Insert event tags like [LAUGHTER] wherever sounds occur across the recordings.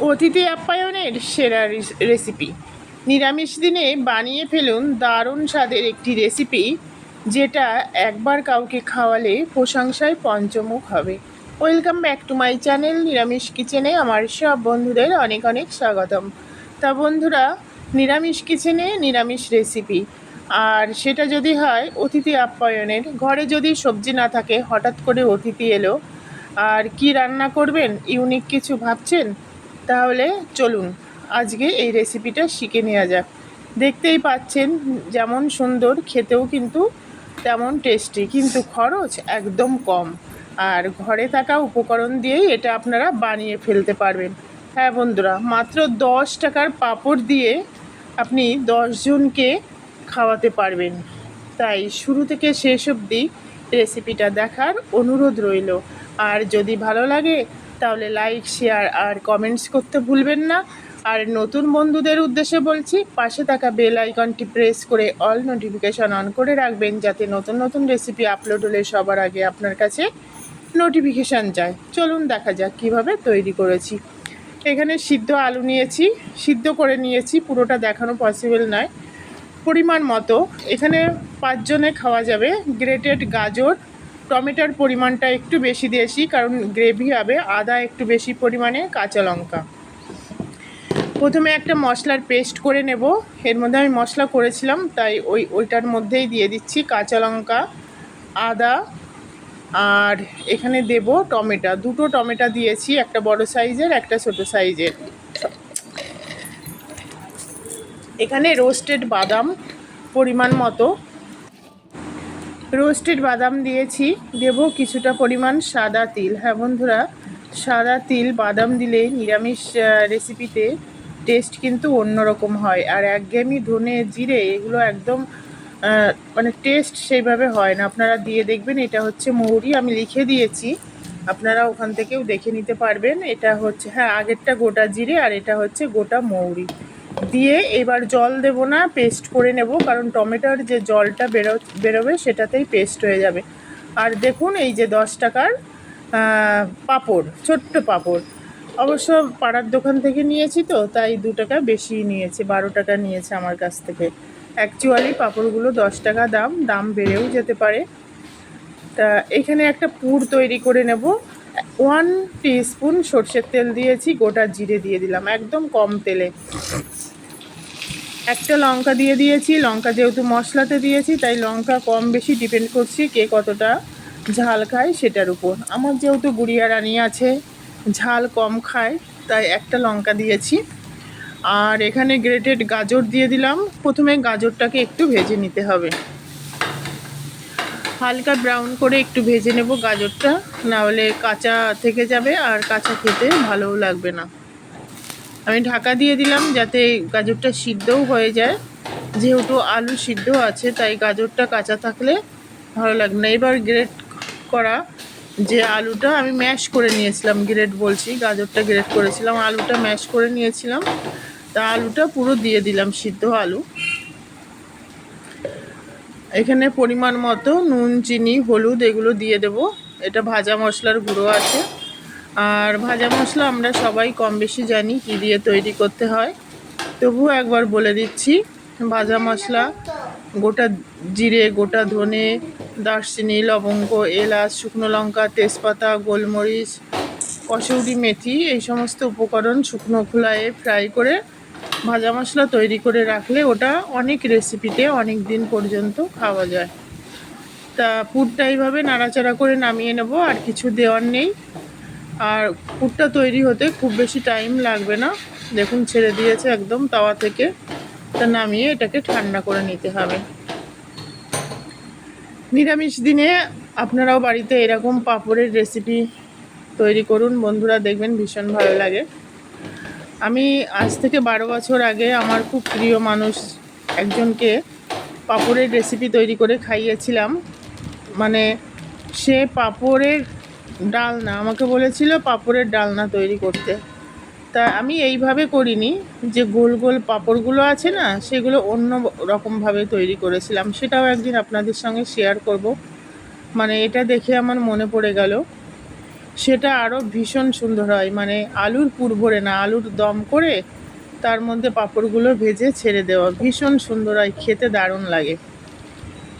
অতিথি আপ্যায়নের সেরা race- recipe নিরামিষ দিনে বানিয়ে ফেলুন দারুণ স্বাদের একটি রেসিপি যেটা একবার কাউকে খাওয়ালে প্রশংসায় পঞ্চমুখ হবে। Welcome back to my channel নিরামিষ কিচেনে আমার সব বন্ধুদের অনেক অনেক স্বাগতম। তা বন্ধুরা, নিরামিষ কিচেনে নিরামিষ রেসিপি আর সেটা যদি হয় অতিথি আপ্যায়নের, ঘরে যদি সবজি না থাকে, হঠাৎ করে অতিথি এলো। আর কি রান্না করবেন? ইউনিক কিছু ভাবছেন? তাহলে চলুন, আজকে এই রেসিপিটা শিখে নেওয়া যাক। দেখতেই পাচ্ছেন যেমন সুন্দর, খেতেও কিন্তু তেমন টেস্টি কিন্তু খরচ একদম কম। আর ঘরে থাকা উপকরণ দিয়েই এটা আপনারা বানিয়ে ফেলতে পারবেন। হ্যাঁ বন্ধুরা, মাত্র দশ টাকার পাঁপড় দিয়ে আপনি দশজনকে খাওয়াতে পারবেন। তাই শুরু থেকে শেষ অবধি রেসিপিটা দেখার অনুরোধ রইল। আর যদি ভালো লাগে তাহলে লাইক শেয়ার আর কমেন্টস করতে ভুলবেন না। আর নতুন বন্ধুদের উদ্দেশ্যে বলছি, পাশে থাকা বেল আইকনটি প্রেস করে অল নোটিফিকেশন অন করে রাখবেন, যাতে নতুন নতুন রেসিপি আপলোড হলে সবার আগে আপনার কাছে নোটিফিকেশান যায়। চলুন দেখা যাক কীভাবে তৈরি করেছি। এখানে সিদ্ধ আলু নিয়েছি, সিদ্ধ করে নিয়েছি, পুরোটা দেখানো পসিবল নয়। পরিমাণ মতো। এখানে পাঁচজনে খাওয়া যাবে গ্রেটেড গাজর টমেটোর পরিমাণটা একটু বেশি দিয়েছি, কারণ গ্রেভি হবে, আদা একটু বেশি পরিমাণে, কাঁচা লঙ্কা। প্রথমে একটা মশলার পেস্ট করে নেব। এর মধ্যে আমি মশলা করেছিলাম, তাই ওই, ওইটার মধ্যেই দিয়ে দিচ্ছি কাঁচা লঙ্কা, আদা, আর এখানে দেব টমেটো। দুটো টমেটো দিয়েছি, একটা বড় সাইজের, একটা ছোট সাইজের। এখানে রোস্টেড বাদাম পরিমাণ মতো। রোস্টেড বাদাম দিয়েছি। দেব কিছুটা পরিমাণ সাদা তিল। হ্যাঁ বন্ধুরা, সাদা তিল বাদাম দিলে নিরামিষ রেসিপিতে টেস্ট কিন্তু অন্যরকম হয়। আর একঘেয়েমি ধনে জিরে, এগুলো একদম মানে টেস্ট সেইভাবে হয় না। আপনারা দিয়ে দেখবেন, এটা হচ্ছে মৌরি আমি লিখে দিয়েছি। আপনারা ওখান থেকেও দেখে নিতে পারবেন। এটা হচ্ছে হ্যাঁ আগেরটা গোটা জিরে আর এটা হচ্ছে গোটা মৌরি দিয়ে এবার জল দেব না পেস্ট করে নেব, কারণ টমেটোর যে জলটা বেরো, বেরোবে সেটাতেই পেস্ট হয়ে যাবে। আর দেখুন এই যে দশ টাকার পাপড়, ছোট্ট পাপড়। অবশ্য পাড়ার দোকান থেকে নিয়েছি তো, তাই দু টাকা বেশি নিয়েছে, বারো টাকা নিয়েছে আমার কাছ থেকে। অ্যাকচুয়ালি পাপড়গুলো দশ টাকা দাম দাম বেড়েও যেতে পারে। তা এখানে একটা পুর তৈরি করে নেব। ওয়ান স্পুন সর্ষের তেল দিয়েছি, গোটা জিরে দিয়ে দিলাম, একদম কম তেলে। একটা লঙ্কা দিয়ে দিয়েছি, লঙ্কা যেহেতু মশলাতে দিয়েছি, তাই লঙ্কা কম বেশি ডিপেন্ড করছি কে কতটা ঝাল খায় সেটার উপর। আমার যেহেতু গুড়িয়া রানি আছে, ঝাল কম খায়, তাই একটা লঙ্কা দিয়েছি। আর এখানে গ্রেটেড গাজর দিয়ে দিলাম। প্রথমে গাজরটাকে একটু ভেজে নিতে হবে। হালকা ব্রাউন করে একটু ভেজে নেব গাজরটা, নাহলে কাঁচা থেকে যাবে আর কাঁচা খেতে ভালোও লাগবে না। আমি ঢাকা দিয়ে দিলাম যাতে গাজরটা সিদ্ধও হয়ে যায়। যেহেতু আলু সিদ্ধ আছে, তাই গাজরটা কাঁচা থাকলে ভালো লাগবে না। এবার গ্রেট করা যে আলুটা আমি ম্যাশ করে নিয়েছিলাম গ্রেট বলছি, গাজরটা গ্রেট করেছিলাম, আলুটা ম্যাশ করে নিয়েছিলাম। তা আলুটা পুরো দিয়ে দিলাম সিদ্ধ আলু। এখানে পরিমাণ মতো নুন, চিনি, হলুদ এগুলো দিয়ে দেব। এটা ভাজা মশলার গুঁড়ো আছে। আর ভাজা মশলা আমরা সবাই কম বেশি জানি কী দিয়ে তৈরি করতে হয়। তবুও একবার বলে দিচ্ছি, ভাজা মশলা, গোটা জিরে, গোটা ধনে, দারচিনি, লবঙ্গ, এলাচ, শুকনো লঙ্কা, তেজপাতা, গোলমরিচ কসৌরি মেথি এই সমস্ত উপকরণ শুকনো খোলায় ফ্রাই করে ভাজা মশলা তৈরি করে রাখলে ওটা অনেক রেসিপিতে অনেক দিন পর্যন্ত খাওয়া যায়। তা পুরটা এইভাবে নাড়াচাড়া করে নামিয়ে নেব, আর কিছু দেওয়ার নেই। আর পুরটা তৈরি হতে খুব বেশি টাইম লাগবে না। দেখুন, ছেড়ে দিয়েছে একদম তাওয়া থেকে। তা নামিয়ে এটাকে ঠান্ডা করে নিতে হবে। নিরামিষ দিনে আপনারাও বাড়িতে এরকম পাঁপড়ের রেসিপি তৈরি করুন। বন্ধুরা, দেখবেন ভীষণ ভালো লাগে। আমি আজ থেকে বারো বছর আগে আমার খুব প্রিয় মানুষ একজনকে পাঁপড়ের রেসিপি তৈরি করে খাইয়েছিলাম। মানে সে পাঁপড়ের ডালনা আমাকে বলেছিল পাঁপড়ের ডালনা তৈরি করতে। তা আমি এইভাবে করিনি, যে গোল গোল পাঁপড়গুলো আছে না, সেগুলো অন্য রকমভাবে তৈরি করেছিলাম। সেটাও একদিন আপনাদের সঙ্গে শেয়ার করব। মানে এটা দেখে আমার মনে পড়ে গেল। সেটা আরও ভীষণ সুন্দর হয়। মানে আলুর পুর ভরে না, আলুর দম করে তার মধ্যে পাঁপড়গুলো ভেজে ছেড়ে দেওয়া। ভীষণ সুন্দর হয়, খেতে দারুণ লাগে।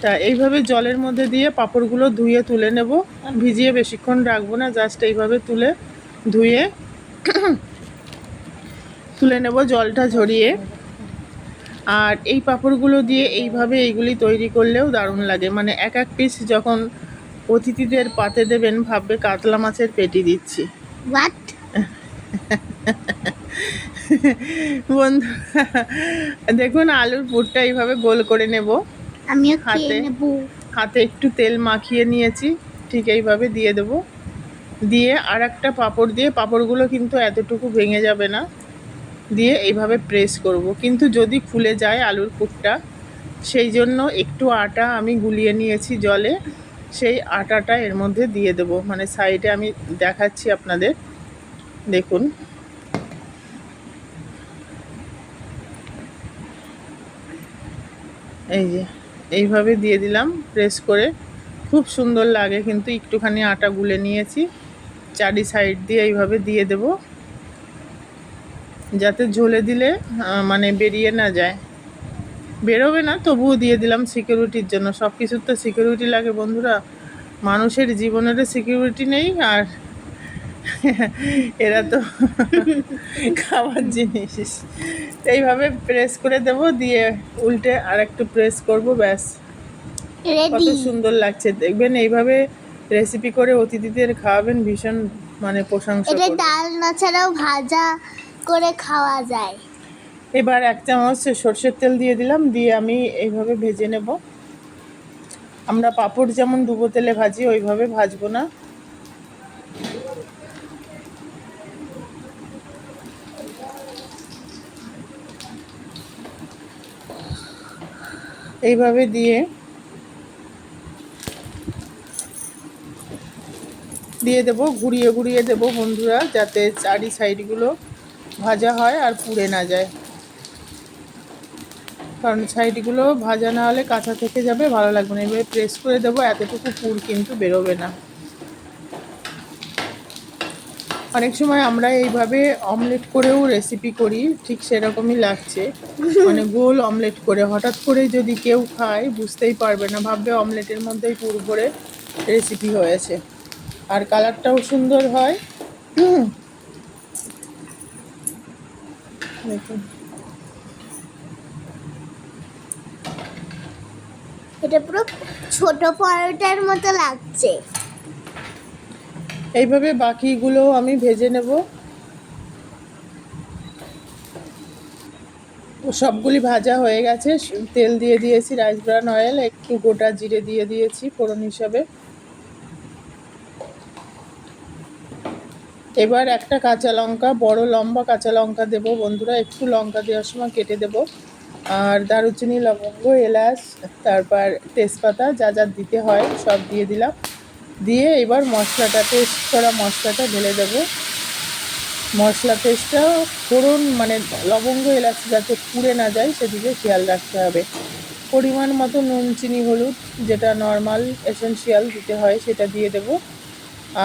তা এইভাবে জলের মধ্যে দিয়ে পাঁপড়গুলো ধুয়ে তুলে নেব। ভিজিয়ে বেশিক্ষণ রাখব না জাস্ট এইভাবে তুলে ধুয়ে তুলে নেব জলটা ঝরিয়ে। আর এই পাঁপড়গুলো দিয়ে এইভাবে এইগুলি তৈরি করলেও দারুণ লাগে। মানে এক এক পিস যখন অতিথিদের পাতে দেবেন ভাববে কাতলা মাছের পেটি দিচ্ছি। বন্ধু দেখুন আলুর পুরটা এইভাবে গোল করে নেব। আমিও হাতে। হাতে একটু তেল মাখিয়ে নিয়েছি ঠিক এইভাবে দিয়ে দেব। দিয়ে আর একটা পাঁপড় দিয়ে পাঁপড়গুলো কিন্তু এতটুকু ভেঙে যাবে না। দিয়ে এইভাবে প্রেস করব। কিন্তু যদি খুলে যায় আলুর পুরটা সেই জন্য একটু আটা আমি গুলিয়ে নিয়েছি জলে। সেই আটাটা এর মধ্যে দিয়ে দেব। মানে সাইডে আমি দেখাচ্ছি আপনাদের। দেখুন। এই যে। এইভাবে দিয়ে দিলাম প্রেস করে। খুব সুন্দর লাগে কিন্তু একটুখানি আটা গুলে নিয়েছি। চারি সাইড দিয়ে এইভাবে দিয়ে দেব। যাতে ঝোলে দিলে মানে বেরিয়ে না যায়। বেরোবে না তবুও দিয়ে দিলাম সিকিউরিটির জন্য। সব কিছুর তো সিকিউরিটি লাগে বন্ধুরা। মানুষের জীবনের সিকিউরিটি নেই আর [LAUGHS] এরা তো [LAUGHS] খাবার জিনিস। এইভাবে প্রেস করে দেব দিয়ে উল্টে আর একটু প্রেস করব ব্যাস। কত সুন্দর লাগছে। দেখবেন এইভাবে রেসিপি করে অতিথিদের খাওয়াবেন ভীষণ মানে প্রশংসা এটা ডাল না ছাড়াও ভাজা করে খাওয়া যায়। এবার এক চামচ সর্ষের তেল দিয়ে দিলাম দিয়ে আমি এইভাবে ভেজে নেব। আমরা পাঁপড় যেমন ডুবো তেলে ভাজি ওইভাবে ভাজবো না। এইভাবে দিয়ে দিয়ে দেব ঘুরিয়ে ঘুরিয়ে দেব বন্ধুরা, যাতে চারি সাইডগুলো ভাজা হয় আর পুড়ে না যায়। কারণ সাইডগুলো ভাজা না হলে কাঁচা থেকে যাবে, ভালো লাগবে না। এবারে প্রেস করে দেবো, এতটুকু পুর কিন্তু বেরোবে না। অনেক সময় আমরা এইভাবে অমলেট করেও রেসিপি করি, ঠিক সেরকমই লাগছে। মানে গোল অমলেট করে, হঠাৎ করে যদি কেউ খায়, বুঝতেই পারবে না, ভাববে অমলেটের মধ্যেই পুর ভরে রেসিপি হয়েছে। আর কালারটাও সুন্দর হয়। দেখুন। এটা পুরো ছোট পরোটার মতো লাগছে। এইভাবে বাকিগুলো আমি ভেজে নেব। সবগুলি ভাজা হয়ে গেছে। তেল দিয়ে দিয়েছি রাইস ব্রান অয়েল, একটু গোটা জিরে দিয়ে দিয়েছি ফোড়ন হিসাবে। এবার একটা কাঁচা লঙ্কা, বড় লম্বা কাঁচা লঙ্কা দেব বন্ধুরা, একটু লঙ্কা দেওয়ার সময় কেটে দেব। আর দারুচিনি, লবঙ্গ, এলাচ, তারপর তেজপাতা যা যা দিতে হয় সব দিয়ে দিলাম। দিয়ে এবার মশলাটা পেস্ট করা মশলাটা ঢেলে দেব। মশলা পেস্টটা ফোড়ন মানে লবঙ্গ, এলাচ যাতে পুড়ে না যায়, সেদিকে খেয়াল রাখতে হবে। পরিমাণ মতো নুন, চিনি, হলুদ, যেটা নর্মাল এসেনশিয়াল দিতে হয়, সেটা দিয়ে দেব।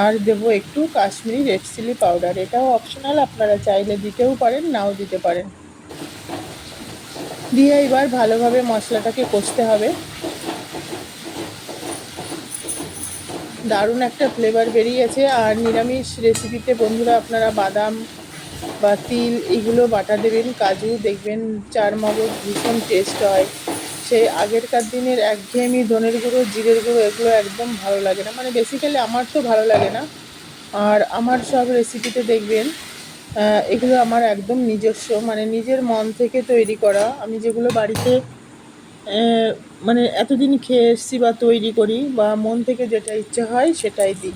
আর দেব একটু কাশ্মীরি রেড চিলি পাউডার এটাও অপশনাল আপনারা চাইলে দিতেও পারেন, নাও দিতে পারেন। দিয়ে এবার ভালোভাবে মশলাটাকে কষতে হবে। দারুণ একটা ফ্লেভার বেরিয়েছে আর নিরামিষ রেসিপিতে বন্ধুরা আপনারা বাদাম বা তিল এগুলো বাটা দেবেন, কাজু দেখবেন, চার মগজ ভীষণ টেস্ট হয়। সেই আগেরকার দিনের একঘেয়েমি ধনের গুঁড়ো, জিরের গুঁড়ো, এগুলো একদম ভালো লাগে না। মানে বেসিক্যালি আমার তো ভালো লাগে না। আর আমার সব রেসিপিতে দেখবেন এগুলো আমার একদম নিজস্ব। মানে নিজের মন থেকে তৈরি করা। আমি যেগুলো বাড়িতে মানে এতদিন খেয়ে এসছি বা তৈরি করি বা মন থেকে যেটা ইচ্ছে হয় সেটাই দিই।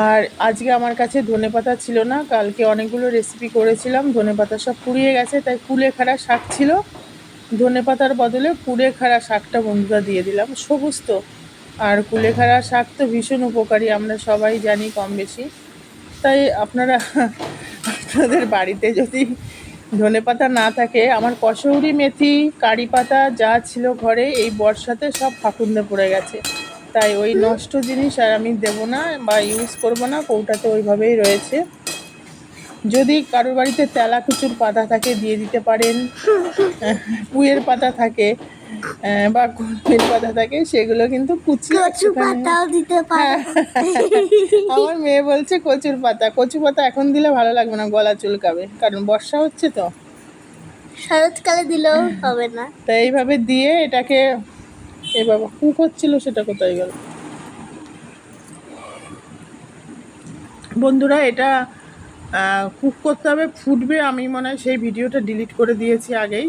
আর আজকে আমার কাছে ধনেপাতা ছিল না, কালকে অনেকগুলো রেসিপি করেছিলাম ধনেপাতা সব পুড়িয়ে গেছে, তাই কুলেখাড়া শাক ছিল। ধনেপাতার বদলে কুলেখাড়া শাকটা বন্ধুরা দিয়ে দিলাম, সবুজ তো। আর কুলেখাড়া শাক তো ভীষণ উপকারী, আমরা সবাই জানি কম বেশি। তাই আপনারা, আপনাদের বাড়িতে যদি ধনেপাতা না থাকে আমার কসৌরি মেথি কারি পাতা যা ছিল ঘরে এই বর্ষাতে সব ফাকুন্দে পড়ে গেছে। তাই ওই নষ্ট জিনিস আর আমি দেব না বা ইউজ করব না কৌটাতে ওইভাবেই রয়েছে। যদি কারোর বাড়িতে তেলা কুচুর পাতা থাকে দিয়ে দিতে পারেন। [LAUGHS] পুয়ের পাতা থাকে বা কলমের পাতা থাকে সেগুলো কিন্তু কুচিয়ে কচু পাতাও দিতে পারে। আমার মেয়ে বলছে কচুর পাতা। কচু পাতা এখন দিলে ভালো লাগবে না গলা চুলকাবে কারণ বর্ষা হচ্ছে তো। শরৎকালে দিলেও হবে না। তাই এইভাবে দিয়ে এটাকে এ বাবা কুক হচ্ছিল সেটা কোথায় গেল? বন্ধুরা এটা কুক করতে হবে ফুটবে। আমি মনে হয় সেই ভিডিওটা ডিলিট করে দিয়েছি আগেই।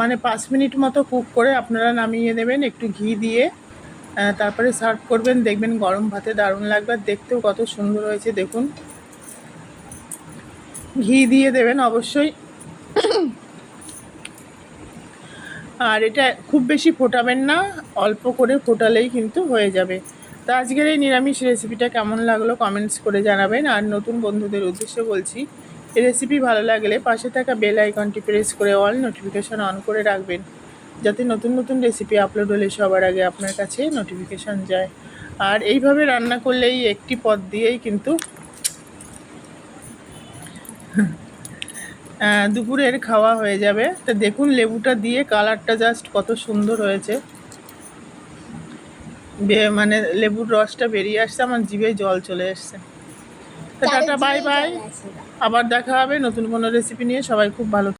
মানে পাঁচ মিনিট মতো কুক করে আপনারা নামিয়ে নেবেন, একটু ঘি দিয়ে তারপরে সার্ভ করবেন। দেখবেন গরম ভাতে দারুণ লাগবে। দেখতেও কত সুন্দর হয়েছে, দেখুন। ঘি দিয়ে দেবেন অবশ্যই। আর এটা খুব বেশি ফোটাবেন না, অল্প করে ফোটালেই কিন্তু হয়ে যাবে। তো আজকের এই নিরামিষ রেসিপিটা কেমন লাগল কমেন্টস করে জানাবেন। আর নতুন বন্ধুদের উদ্দেশ্যে বলছি রেসিপি ভালো লাগলে পাশে থাকা বেল আইকনটি প্রেস করে অল নোটিফিকেশন অন করে রাখবেন যাতে নতুন নতুন রেসিপি আপলোড হলে সবার আগে আপনার কাছে নোটিফিকেশন যায়। আর এইভাবে রান্না করলে এই একটি পদ দিয়েই কিন্তু দুপুরের খাওয়া হয়ে যাবে। তো দেখুন লেবুটা দিয়ে কালারটা জাস্ট কত সুন্দর হয়েছে। মানে লেবুর রসটা বেরিয়ে আসছে আমার জিভে জল চলে এসছে। তো টাটা বাই বাই আবার দেখা হবে নতুন কোনো রেসিপি নিয়ে। সবাই খুব ভালো